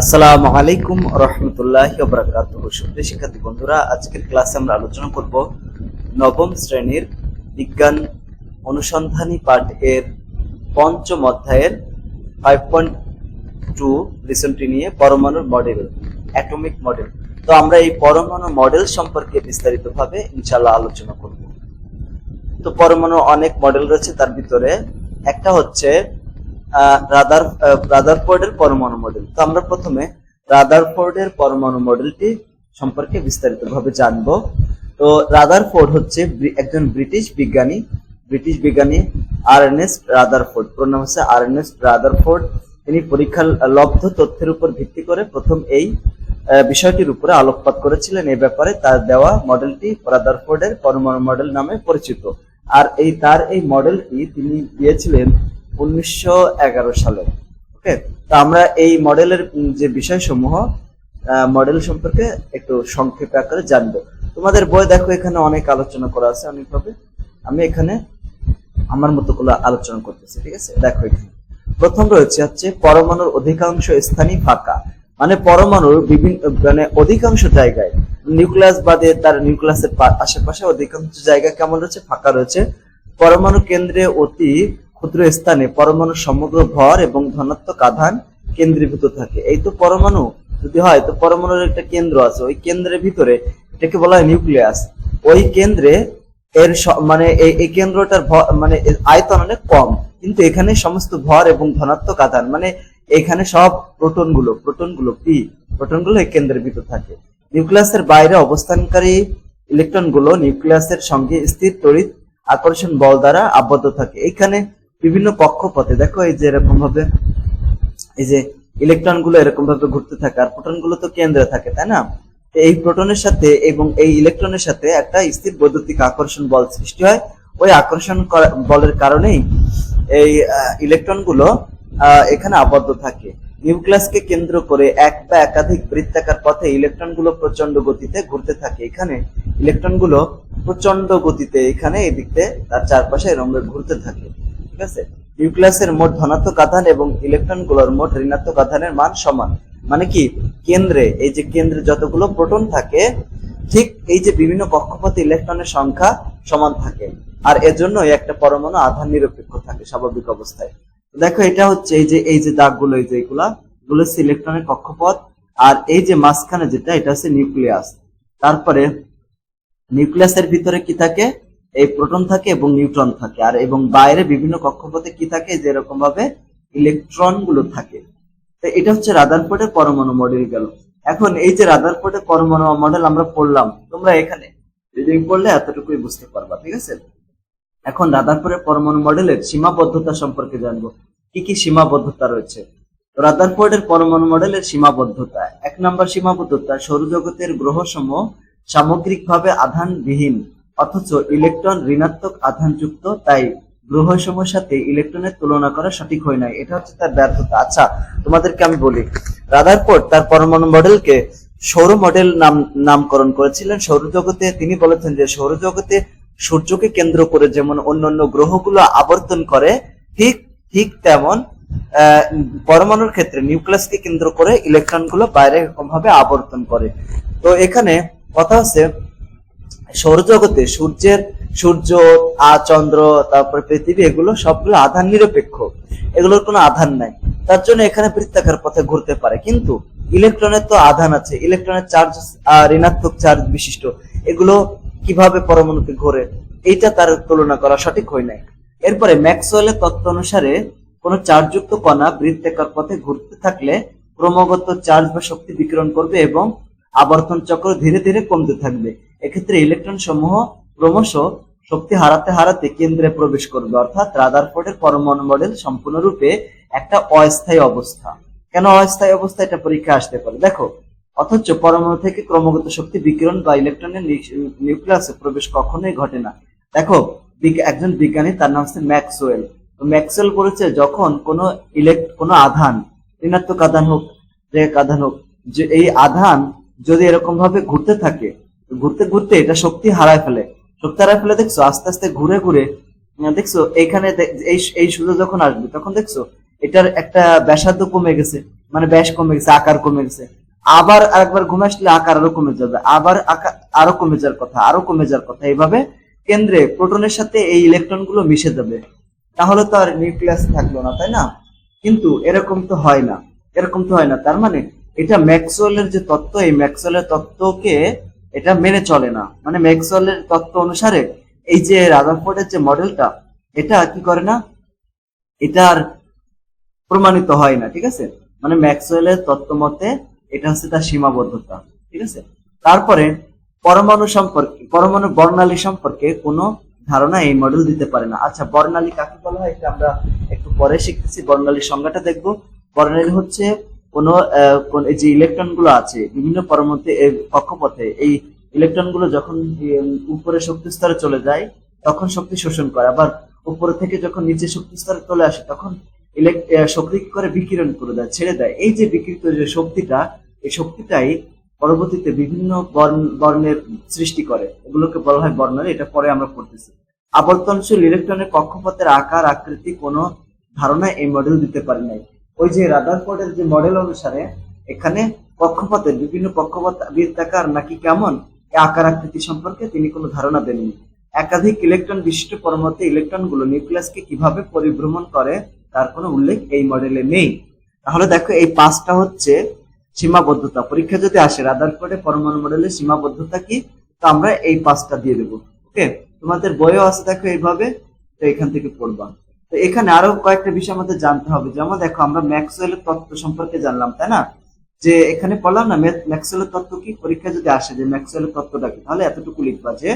আসসালামু আলাইকুম রহমতুল্লাহ বরকাত সুপ্রিয় শিক্ষার্থী বন্ধুরা, আজকের ক্লাসে আমরা আলোচনা করব নবম শ্রেণির বিজ্ঞান অনুসন্ধানী পাঠ এর পঞ্চম অধ্যায়ের ফাইভ পয়েন্ট টু লিসনটি নিয়ে পরমাণুর মডেল অ্যাটমিক মডেল তো আমরা এই পরমাণু মডেল সম্পর্কে বিস্তারিতভাবে ইনশাল্লাহ আলোচনা করব। তো পরমাণু অনেক মডেল রয়েছে, তার ভিতরে একটা হচ্ছে রাদার রাদারফোর্ডের পরমাণু মডেল তো আমরা প্রথমে রাদারফোর্ডের পরমাণু মডেলটি সম্পর্কে বিস্তারিতভাবে জানব। তো রাদারফোর্ড হচ্ছে একজন ব্রিটিশ বিজ্ঞানী। ব্রিটিশ বিজ্ঞানী আর এন এস রাদারফোর্ড। পুরো নাম হচ্ছে আর এন এস রাদারফোর্ড। তিনি পরীক্ষার লব্ধ তথ্যের উপর ভিত্তি করে প্রথম এই বিষয়টির উপরে আলোকপাত করেছিলেন। এই ব্যাপারে তার দেওয়া মডেলটি রাদারফোর্ডের পরমাণু মডেল নামে পরিচিত। আর এই, তার এই মডেলটি তিনি দিয়েছিলেন উনিশশো এগারো সালে। ওকে তো আমরা এই মডেলের যে বিষয়সমূহ মডেল সম্পর্কে একটু সংক্ষেপে আকারে জানব। তোমাদের বই দেখো, এখানে অনেক আলোচনা করা আছে অনেকভাবে। আমি এখানে আমার মতো করে আলোচনা করতেছি, ঠিক আছে? দেখো এখানে। প্রথম রয়েছে হচ্ছে, পরমাণুর অধিকাংশ স্থানই ফাঁকা। মানে পরমাণুর বিভিন্ন মানে অধিকাংশ জায়গায়, নিউক্লিয়াস বাদে তার নিউক্লিয়াসের আশেপাশে অধিকাংশ জায়গা কেমন রয়েছে? ফাঁকা রয়েছে। পরমাণু কেন্দ্রে অতি ক্ষুদ্র স্থানে পরমাণু সমগ্র ভর এবং ধনাত্মক আধান কেন্দ্রীভূত থাকে। এই তো পরমাণু যদি হয়, তো পরমাণুর একটা কেন্দ্র আছে। ওই কেন্দ্রের ভিতরে এটাকে বলা হয় নিউক্লিয়াস। ওই কেন্দ্রে এর মানে এই কেন্দ্রটার মানে আয়তন অনেক কম। কিন্তু এখানে সমস্ত ভর এবং ধনাত্মক আধান মানে এখানে সব প্রোটনগুলো প্রোটনগুলো পি প্রোটনগুলো এই কেন্দ্রের ভিতর থাকে। নিউক্লিয়াসের বাইরে অবস্থানকারী ইলেকট্রনগুলো নিউক্লিয়াসের সঙ্গে স্থির, তড়িৎ আকর্ষণ বল দ্বারা আবদ্ধ থাকে। এখানে বিভিন্ন কক্ষপথে, দেখো এই যে এরকম ভাবে এই যে ইলেকট্রনগুলো এরকম ভাবে ঘুরতে থাকে, আর প্রোটনগুলো তো কেন্দ্রে থাকে, তাই না? এই প্রোটনের সাথে এবং এই ইলেকট্রনের সাথে একটা স্থির বৈদ্যুতিক আকর্ষণ বল সৃষ্টি হয়। ওই আকর্ষণ করা- বলের কারণেই এই ইলেকট্রনগুলো এখানে আবদ্ধ থাকে। নিউক্লিয়াসকে কেন্দ্র করে এক বা একাধিক বৃত্তাকার পথে ইলেকট্রনগুলো প্রচণ্ড গতিতে ঘুরতে থাকে। এখানে ইলেকট্রনগুলো প্রচণ্ড গতিতে এখানে এদিকতে তার চারপাশে এরকম ভাবে ঘুরতে থাকে। আছে। নিউক্লিয়াসের মোট ধনাত্মক আধান এবং ইলেকট্রনগুলোর মোট ঋণাত্মক আধানের মান সমান। মানে কি? কেন্দ্রে, এই যে কেন্দ্রে যতগুলো প্রোটন থাকে, ঠিক এই যে বিভিন্ন কক্ষপথে ইলেকট্রনের সংখ্যা সমান থাকে। আর এজন্য একটা পরমাণু আধান নিরপেক্ষ থাকে স্বাভাবিক অবস্থায়। দেখো, এটা হচ্ছে এই যে এই যে দাগগুলো, এই যে এগুলা, এগুলো হচ্ছে ইলেকট্রনের কক্ষপথ। আর এই যে মাঝখানে যেটা, এটা হচ্ছে নিউক্লিয়াস। তারপরে নিউক্লিয়াসের ভিতরে কি থাকে? এই প্রোটন থাকে এবং নিউট্রন থাকে। আর এবং বাইরে বিভিন্ন কক্ষপথে কি থাকে? যেরকম ভাবে ইলেকট্রনগুলো থাকে। তো এটা হচ্ছে রাদারফোর্ডের পরমাণু মডেল গেল। এখন এই যে রাদারফোর্ডের পরমাণু মডেল আমরা পড়লাম, তোমরা এখানে রিডিং পড়লে এতটুকুই বুঝতে পারবা, ঠিক আছে? এখন রাদারফোর্ডের পরমাণু মডেলের সীমাবদ্ধতা সম্পর্কে জানব। কি কি সীমাবদ্ধতা রয়েছে? রাদারফোর্ডের পরমাণু মডেলের সীমাবদ্ধতা। এক নম্বর সীমাবদ্ধতা সৌরজগতের গ্রহসমূহ সামগ্রিকভাবে আধানবিহীন। অথচ ইলেকট্রন ঋণাত্মক আধানযুক্ত, তাই গ্রহ গ্রহসমূহের সাথে ইলেকট্রনের তুলনা করা সঠিক হয় নাই। এটা হচ্ছে তার ব্যর্থতা। আচ্ছা তোমাদেরকে আমি বলি রাদারফোর্ড তার পরমাণু মডেলকে সৌর মডেল নাম, নামকরণ করেছিলেন। সৌরজগতে তিনি বলেছেন যে সৌরজগতে সূর্যকে কেন্দ্র করে যেমন অন্যান্য গ্রহগুলো আবর্তন করে, ঠিক ঠিক তেমন পরমাণুর ক্ষেত্রে নিউক্লিয়াসকে কেন্দ্র করে ইলেকট্রনগুলো বাইরে এরকম ভাবে আবর্তন করে। তো এখানে কথা হচ্ছে সৌরজগতে সূর্যের সূর্য, আ, চন্দ্র, তারপরে পৃথিবী, এগুলো সবগুলো আধান নিরপেক্ষ। এগুলোর কোনো আধান নাই। তার জন্য এখানে বৃত্তাকার পথে ঘুরতে পারে। কিন্তু ইলেকট্রনের তো আধান আছে। ইলেকট্রনের চার্জ ঋণাত্মক চার্জ বিশিষ্ট। এগুলো কীভাবে পরমাণুতে ঘোরে, এইটা তার তুলনা করা সঠিক হয় নাই। এরপরে ম্যাক্সওয়েলের তত্ত্ব অনুসারে কোন চার্জযুক্ত কণা বৃত্তাকার পথে ঘুরতে থাকলে ক্রমাগত চার্জ বা শক্তি বিকিরণ করবে এবং আবর্তন চক্র ধীরে ধীরে কমতে থাকবে। এক্ষেত্রে ইলেকট্রন সমূহ ক্রমশ শক্তি হারাতে হারাতে কেন্দ্রে প্রবেশ করবে, অর্থাৎ রাদারফোর্ডের পরমাণু মডেল সম্পূর্ণরূপে একটা অস্থায়ী অবস্থা। কেন অস্থায়ী অবস্থা? এটা পরীক্ষা আসতে পারে। দেখো, অথচ পরমাণু থেকে ক্রমাগত শক্তি বিকিরণ বা ইলেকট্রনের নিউ- নিউক্লিয়াসে প্রবেশ কখনোই ঘটে না। দেখো একজন বিজ্ঞানী, তার নাম হচ্ছে ম্যাক্সওয়েল। ম্যাক্সওয়েল বলেছে, যখন কোনো ইলেক্ট কোনো আধান, ঋণাত্মক আধান হোক রেক আধান হোক, যে এই আধান যদি এরকম ভাবে ঘুরতে থাকে, ঘুরতে ঘুরতে এটা শক্তি হারায় ফেলে। শক্তি হারায় ফেলে দেখছ, আস্তে আস্তে ঘুরে ঘুরে দেখছ, এইখানে দে- এই সূর্য যখন আসবে, তখন দেখছ, এটার একটা ব্যাসার্ধ কমে গেছে মানে ব্যাস কমে গেছে, আকার কমে গেছে। আবার আরেকবার ঘুমে আসলে আকার আরও কমে যাবে, আবার আকার আরও কমে যাওয়ার কথা, আরও কমে যাওয়ার কথা। এইভাবে কেন্দ্রে প্রোটনের সাথে এই ইলেকট্রনগুলো মিশে যাবে। তাহলে তো আর নিউক্লিয়াস থাকল না, তাই না? কিন্তু এরকম তো হয় না, এরকম তো হয় না। তার মানে এটা ম্যাক্সওয়েলের যে তত্ত্ব, এই ম্যাক্সওয়েলের তত্ত্বকে এটা মেনে চলে না। মানে ম্যাক্সওয়েলের তত্ত্ব অনুসারে এই যে রাদারফোর্ডের যে মডেলটা, এটা কি করে না? এটা আর প্রমাণিত হয় না, ঠিক আছে? মানে ম্যাক্সওয়েলের তত্ত্ব মতে এটা হচ্ছে তার সীমাবদ্ধতা, ঠিক আছে? তারপরে পরমাণু সম্পর্কে, পরমাণু বর্ণালী সম্পর্কে কোনো ধারণা এই মডেল দিতে পারে না। আচ্ছা বর্ণালী কাকে বলা হয়? এটা আমরা একটু পরে শিখতেছি। বর্ণালীর সংজ্ঞাটা দেখব। বর্ণালী হচ্ছে কোন যে ইলেকট্রনগুলো আছে, বিভিন্ন পরমাণুতে কক্ষপথে, এই ইলেকট্রনগুলো যখন উপরে শক্তি স্তরে চলে যায়, তখন শক্তি শোষণ করে। আবার উপরে থেকে যখন নিচে শক্তি স্তরে চলে আসে, তখন শক্তি করে? বিকিরণ করে দেয়, ছেড়ে দেয়। এই যে বিকৃত যে শক্তিটা, এই শক্তিটাই পরবর্তীতে বিভিন্ন বর্ণ- বর্ণের সৃষ্টি করে। এগুলোকে বলা হয় বর্ণালী এটা পরে আমরা পড়তেছি। আবর্তনশীল ইলেকট্রনের কক্ষপথের আকার, আকৃতি কোনো ধারণা এই মডেল দিতে পারে নাই। ওই যে রাদারফোর্ডের যে মডেল অনুসারে এখানে কক্ষপথের বিভিন্ন কক্ষপথ বৃত্তাকার নাকি কেমন আকার আকৃতি সম্পর্কে তিনি কোনো ধারণা দেননি। একাধিক ইলেকট্রন বিশিষ্ট পরমাণুতে ইলেকট্রনগুলো নিউক্লিয়াসকে কীভাবে পরিভ্রমণ করে তার কোনো উল্লেখ এই মডেলে নেই। তাহলে দেখো এই পাঁচটা হচ্ছে সীমাবদ্ধতা। পরীক্ষা যদি আসে রাদারফোর্ডে পরমাণু মডেলের সীমাবদ্ধতা কি, তো আমরা এই পাঁচটা দিয়ে দেবো। ওকে তোমাদের বইও আছে দেখো এইভাবে, তো এখান থেকে পড়বা। তো এখানে আরও কয়েকটা বিষয় আমাদের জানতে হবে। যেমন দেখো, আমরা ম্যাক্সওয়েলের তত্ত্ব সম্পর্কে জানলাম, তাই না? যে এখানে বললাম না ম্যাক্সওয়েলের তত্ত্ব কি? পরীক্ষা যদি আসে যে ম্যাক্সওয়েলের তত্ত্বটা কি, তাহলে এতটুকু লিখবা যে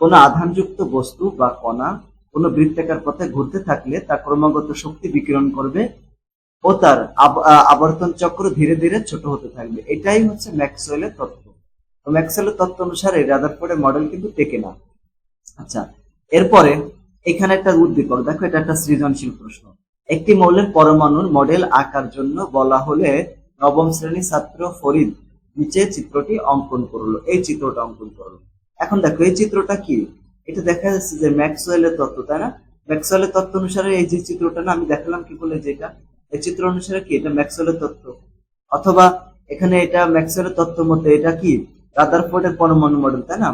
কোনো আধানযুক্ত বস্তু বা কণা কোনো বৃত্তাকার পথে ঘুরতে থাকলে তা ক্রমাগত শক্তি বিকিরণ করবে ও তার আবর্তন চক্র ধীরে ধীরে ছোট হতে থাকবে। এটাই হচ্ছে ম্যাক্সওয়েলের তত্ত্ব। তো ম্যাক্সওয়েলের তত্ত্ব অনুসারে রাদারফোর্ডের মডেল কিন্তু টেকে না। আচ্ছা এরপরে এখানে একটা উদ্দীপক দেখো, এটা একটা সৃজনশীল প্রশ্ন। একটি মৌলের পরমাণুর মডেল আঁকার জন্য বলা হলে নবম শ্রেণির ছাত্র ফরিদ নিচে চিত্রটি অঙ্কন করল। এই চিত্রটা অঙ্কন করল। এখন দেখো, এই চিত্রটা কি? এটা দেখা যাচ্ছে যে ম্যাক্সওয়েলের তত্ত্ব, তাই না? ম্যাক্সওয়েলের তত্ত্ব অনুসারে এই যে চিত্রটা না, আমি দেখালাম কি বলে যেটা এই চিত্র অনুসারে কি? এটা ম্যাক্সওয়েলের তত্ত্ব। অথবা এখানে এটা ম্যাক্সওয়েলের তত্ত্ব মতে এটা কি? রাদারফোর্ডের পরমাণু মডেল তাই না?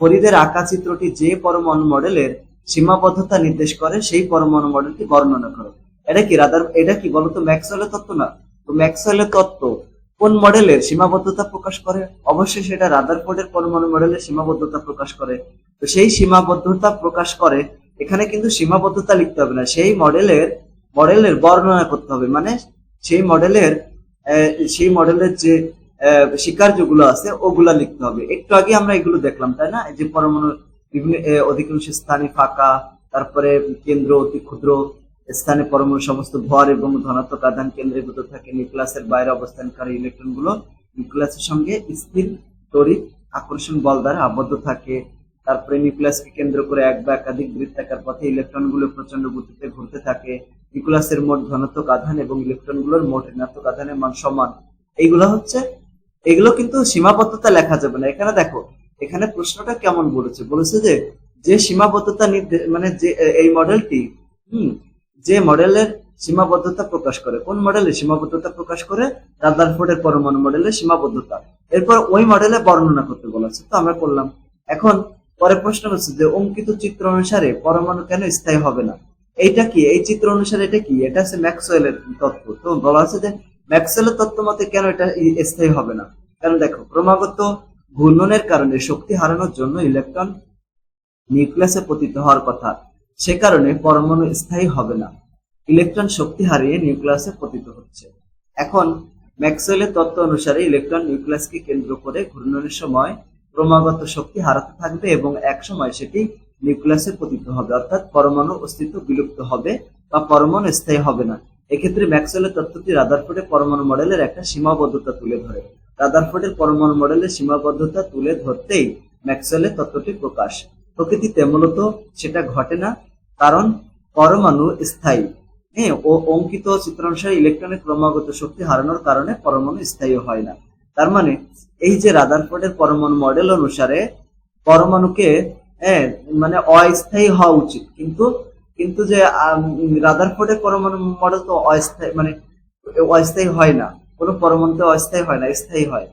ফরিদের আঁকা চিত্রটি যে পরমাণু মডেলের সীমাবদ্ধতা নির্দেশ করে সেই পরমাণু মডেলটি বর্ণনা করে। এটা কি রাদার এটা কি বলতো ম্যাক্সওয়েলের তত্ত্ব না? তো ম্যাক্সওয়েলের তত্ত্ব কোন মডেলের সীমাবদ্ধতা প্রকাশ করে? অবশ্যই সেটা রাদারফোর্ডের পরমাণু মডেলের সীমাবদ্ধতা প্রকাশ করে। তো সেই সীমাবদ্ধতা প্রকাশ করে এখানে কিন্তু সীমাবদ্ধতা লিখতে হবে না। সেই মডেলের মডেলের বর্ণনা করতে হবে। মানে সেই মডেলের সেই মডেলের যে আহ, স্বীকার্যগুলো আছে ওগুলা লিখতে হবে। একটু আগে আমরা এগুলো দেখলাম তাই না? যে পরমাণু বিভিন্ন অধিকাংশ স্থানে ফাঁকা, তারপরে কেন্দ্র অতি ক্ষুদ্র, স্থানে পরমাণু সমস্ত ভর এবং ধনাত্মক আধান কেন্দ্রীভূত থাকে, নিউক্লিয়াসের বাইরে অবস্থানকারী ইলেকট্রনগুলো নিউক্লিয়াসের সঙ্গে স্থির, তড়িৎ আকর্ষণ বল দ্বারা আবদ্ধ থাকে। তারপরে নিউক্লিয়াসকে কেন্দ্র করে এক বা একাধিক বৃত্তাকার পথে ইলেকট্রনগুলো প্রচণ্ড গতিতে ঘুরতে থাকে। নিউক্লিয়াসের মোট ধনাত্মক আধান এবং ইলেকট্রনগুলোর মোট ঋণাত্মক আধানের মান সমান। এইগুলো হচ্ছে, এগুলো কিন্তু সীমাবদ্ধতা লেখা যাবে না। এখানে দেখো এখানে প্রশ্নটা কেমন বলেছে বলেছে যে যে সীমাবদ্ধতা মানে যে এই মডেলটি, হুম, যে মডেলের সীমাবদ্ধতা প্রকাশ করে। কোন মডেলের সীমাবদ্ধতা প্রকাশ করে? রাদারফোর্ডের পরমাণু মডেলের সীমাবদ্ধতা। এরপর ওই মডেলে বর্ণনা করতে বলেছে তো আমরা করলাম। এখন পরে প্রশ্ন হচ্ছে যে, অঙ্কিত চিত্র অনুসারে পরমাণু কেন স্থায়ী হবে না? এইটা কি? এই চিত্র অনুসারে এটা কি? এটা হচ্ছে ম্যাক্সওয়েলের তত্ত্ব। তো বলা হচ্ছে যে, ম্যাক্সওয়েলের তত্ত্ব মতে কেন এটা স্থায়ী হবে না? কারণ দেখো, ক্রমাগত ঘূর্ণনের কারণে শক্তি হারানোর জন্য ইলেকট্রন নিউক্লিয়াসে পতিত হওয়ার কথা। সে কারণে পরমাণু স্থায়ী হবে না। ইলেকট্রন শক্তি হারিয়ে নিউক্লিয়াসে পতিত হচ্ছে। এখন ম্যাক্সওয়েলের তত্ত্ব অনুসারে ইলেকট্রন নিউক্লিয়াসকে কেন্দ্র করে ঘূর্ণনের সময় ক্রমাগত শক্তি হারাতে থাকবে এবং এক সময় সেটি নিউক্লিয়াসে পতিত হবে, অর্থাৎ পরমাণু অস্তিত্ব বিলুপ্ত হবে বা পরমাণু স্থায়ী হবে না। এক্ষেত্রে ম্যাক্সওয়েলের তত্ত্বটি রাদারফোর্ডের পরমাণু মডেলের একটা সীমাবদ্ধতা তুলে ধরে। রাদারফোর্ডের পরমাণু মডেলের সীমাবদ্ধতা তুলে ধরতেই ম্যাক্সওয়েলের তত্ত্বটি প্রকাশ। প্রকৃতিতে মূলত সেটা ঘটে না, কারণ পরমাণু স্থায়ী। হ্যাঁ ও অঙ্কিত চিত্র অনুসারে ইলেকট্রনের ক্রমাগত শক্তি হারানোর কারণে পরমাণু স্থায়ী হয় না। তার মানে এই যে রাদারফোর্ডের পরমাণু মডেল অনুসারে পরমাণুকে মানে অস্থায়ী হওয়া উচিত। কিন্তু কিন্তু যে রাদারফোর্ডের পরমাণু মডেল তো অস্থায়ী মানে অস্থায়ী হয় না। কোনো পরমাণুতে অস্থায়ী হয় না, স্থায়ী হয়।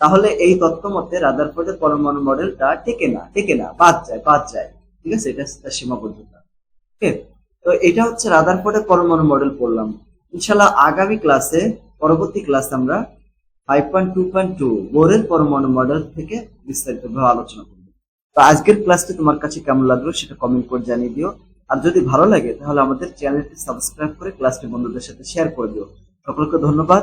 তাহলে এই তত্ত্ব মতে রাদার রাদারফোর্ডের পরমাণু মডেলটা টেকে না টেকে না, বাদ যায় বাদ যায়। ঠিক আছে? এটা তার সীমাবদ্ধতা। তো এটা হচ্ছে রাদার রাদারফোর্ডের পরমাণু মডেল পড়লাম। ইনশাল্লাহ আগামী ক্লাসে, পরবর্তী ক্লাসে আমরা five point two point two বোরের পরমাণু মডেল থেকে বিস্তারিতভাবে আলোচনা করব। তো আজকের ক্লাসটি তোমার কাছে কেমন লাগল সেটা কমেন্ট করে জানিয়ে দিও। আর যদি ভালো লাগে তাহলে আমাদের চ্যানেলটি সাবস্ক্রাইব করে ক্লাসটি বন্ধুদের সাথে শেয়ার করে দিও। সকলকে ধন্যবাদ।